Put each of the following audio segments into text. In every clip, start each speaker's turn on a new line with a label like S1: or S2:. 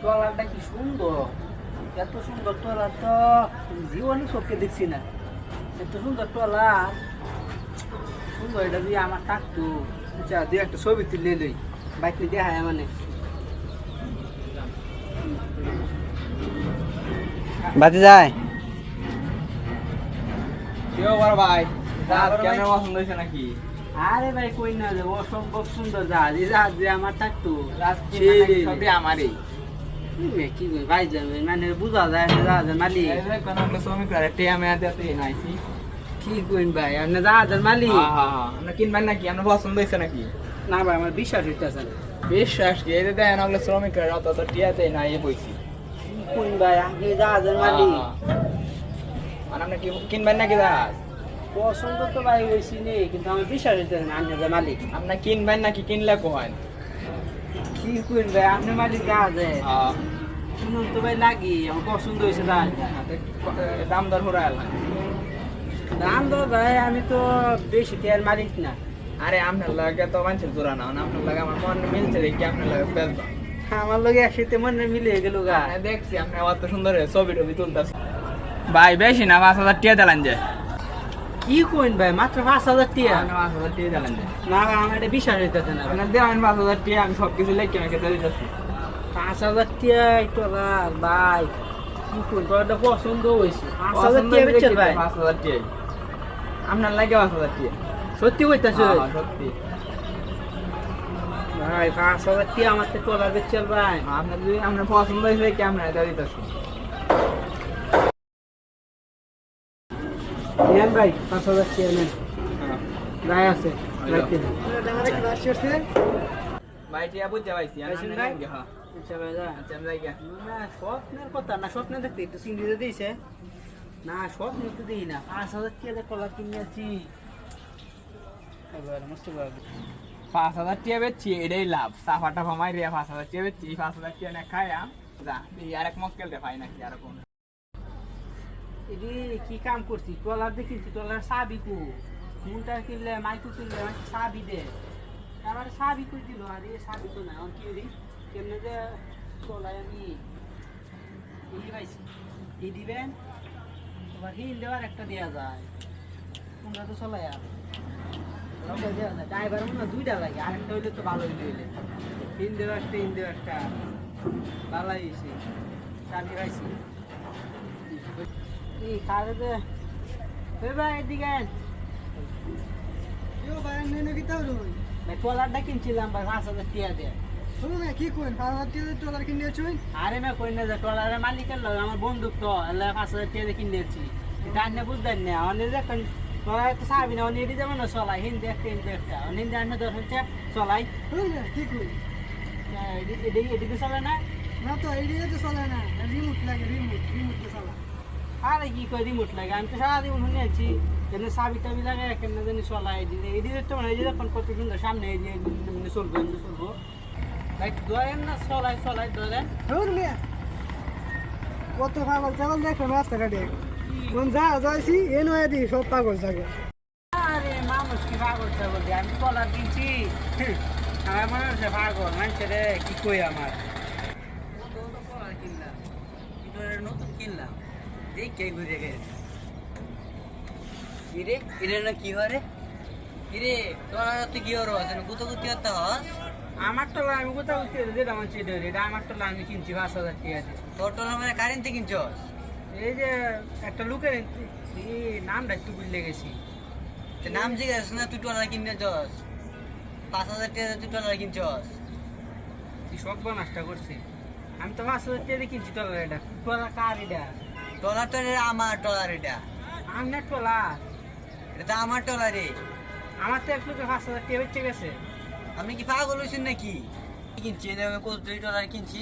S1: ট্রলারটা কি সুন্দর? এত সুন্দর ট্রলার তো জীবনে চোখে দেখছি না। এত সুন্দর ট্রলার সুন্দর এটা দিয়ে আমার থাকতো। আচ্ছা দুই একটা ছবি তুলে লই। বাইক নিয়ে দেখায় মানে।
S2: বাতি যায়।
S3: ভাই?
S1: জাহাজ
S3: কেন
S1: কেন
S3: পছন্দ হয়েছে নাকি?
S1: আরে ভাই কই না অসম্ভব সুন্দর জাহাজ এই জাহাজ যে আমার থাকতো।
S3: সেই আমারই।
S1: কি কই ভাই যাবে মানে বুঝা যায় না
S3: যে কোনো একটা শ্রমিক টিয়া দিতে নাইছি
S1: কি কইন ভাই আপনি
S3: হ্যাঁ হ্যাঁ আপনি কিনবেন নাকি আপনার পছন্দ হয়েছে নাকি
S1: না ভাই আমার বিশ্বাস হইতেছে
S3: বিশ্বাস কি যে দেন ওগুলো শ্রমিক করে অত তো টিয়াতে নাই এ বইছি
S1: কোন ভাই আপনি জাহাজের মালিক
S3: আর আপনি কি কিনবেন নাকি জাহাজ
S1: পছন্দ তো ভাই হয়েছি নে কিন্তু আমার বিশ্বাস হইতেছে না আপনি যে মালিক
S3: আপনি কিনবেন নাকি কিনলে কোহেন
S1: কি কইন ভাই আপনি মালিক
S3: হ্যাঁ
S1: শুনুন তো ভাই লাগি আমার পছন্দ হয়েছে
S3: দাম দর
S1: দাম তো ভাই আমি তো বেশি টিয়ার মালিক না।
S3: আরে আপনার লাগে তো মানুষের জোড়া না না আপনার লাগে আমার মন মিলছে দেখি আপনার লাগে বেচবা
S1: আমার লোক একসাথে মনে মিলে গেল গা।
S3: হ্যাঁ, দেখছি আপনি অত সুন্দর ছবি টবি তুলতেছে ভাই বেশি না পাঁচ হাজার টিয়া দিলেন যে।
S1: কি কইন ভাই মাত্র পাঁচ হাজার টিয়া?
S3: পাঁচ হাজার টিয়া দিলেন যে।
S1: না আমার এটা বিশ্বাস হইতেছে না।
S3: আপনার দেওয়ান পাঁচ হাজার টিয়া আমি সব কিছু লেখে মেখে দিতেছি।
S1: পাঁচ হাজার টিয়া একটু আর ভাই কি কইন এটা পছন্দ হয়েছে। পাঁচ হাজার টিয়া বেচছেন ভাই।
S3: পাঁচ হাজার আপনার লাগে পাঁচ হাজার টিয়া।
S1: সত্যি কইতাছে?
S3: হ্যাঁ, হ্যাঁ, সত্যি।
S1: ভাই পাঁচ হাজার টিয়া আমার তো টলার বেচছেন ভাই।
S3: আপনার যদি আপনার পছন্দ হয়েছে কি আপনার দিয়ে দিতেছি।
S1: নেন ভাই পাঁচ হাজার টিয়া নেন। আছে
S3: হ্যাঁ।
S1: দিন।
S3: ভাই টিয়া বুঝতে
S1: ভাই? পাঁচ হাজার টিয়া কলার কিনেছি এবার
S3: পাঁচ হাজার টিয়া বেচছি পাঁচ হাজার টিয়া না খাইয়া, যা, এই আরেক মক্কেল পাই নাকি আর কোন।
S1: এদি কি কাম করছি টলার দেখিছি টলার সাবি কু। মুনটা কিনলে, মাইকু কিনলে সাবি দে। আমার সাবি কই দিল? আর এ সাবি তো না কি দি কেমনে যে টলায় আমি এই পাইছি এই দিবেন? আবার হিল দেওয়ার একটা দেওয়া যায়। তোমরা তো চলাই আর। ড্রাইভার মনে হয় দুইটা লাগে। আরেকটা হইলে তো ভালো হইলে। হইলে হিল দেওয়া একটা হিল দেওয়া একটা ভালো হয়েছে চাবি পাইছি। এই কারে দে ওই ভাই এদিকে। ভাই ট্রলারটা কিনছিলাম ভাই পাঁচ হাজার টিয়া দিয়ে। আরে মে না যে ট্রলারের মালিকের লগে আমার বন্দুক তো এলে পাঁচ হাজার এটা আন্য না অনেক যখন ট্রলার তো সাবি না অনেক যেমন না চলাই হিন্দি একটা হিন্দি একটা। হিন্দি আন্য দশ হচ্ছে চলাই। এদিকে এদিকে চলে না। আরে কি কই রিমোট লাগে? আমি তো সারাদিন শুনে আছি কেন সাবি টাবি লাগে কেন জানি চলাই এদিকে এদিকে তো মানে এই যে কত সুন্দর সামনে এই যে চলবো চলবো।
S4: কত পাগল ছাগল দেখো রাস্তাঘাটে। কোন যা যাইছি এ নয় দি সব পাগল
S1: আরে মানুষ কি পাগল ছাগল দিয়ে আমি কলার কিনছি আমার মনে হচ্ছে পাগল। মানছে রে কি কই আমার? নতুন তো কিনলাম। নতুন কিনলাম দেখে ঘুরে গেছে? কিরে? এটা না কি হরে কিরে তোরা তুই কি হরো আছে? গুতো গুতি হতে হস আমার টলা আমি কোথাও উঠতে যেটা আমার চেয়ে এটা আমার টলা আমি কিনছি পাঁচ হাজার টাকা তোর টলা মানে কারেন্টে কিনছস? এই যে একটা লোকের নামটা একটু বুঝলে গেছি। নাম জিজ্ঞাসা না তুই টলার কিনতে চস পাঁচ হাজার টাকা তুই টলার কিনছস? তুই সব নষ্ট করছে? আমি তো পাঁচ হাজার টাকা কিনছি টলার এটা। টলার কার এটা? টলার তো আমার টলার এটা। আমার টলার এটা তো আমার টলারে আমার তো এক লোকে পাঁচ হাজার টাকা বেঁচে গেছে। আমি কি পাগল হয়েছি নাকি? কিনছি আমি কত টলার কিনছি?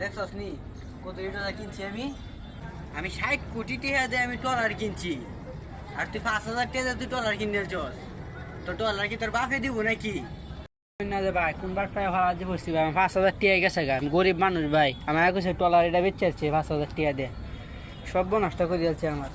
S1: দেখছস নি? কত টলার কিনছি আমি? আমি ষাট কোটি টাকা দিয়ে আমি টলার কিনছি। আর তুই পাঁচ হাজার টাকা তুই টলার কিনে চস তো টলার কি তোর বাপে দিব নাকি? না ভাই আমার পাঁচ হাজার গেছে আমি গরিব মানুষ ভাই। আমার কাছে টলার এটা বেচে আছে পাঁচ হাজার টিয়া দিয়ে। সব নষ্ট করে দিয়েছে আমার।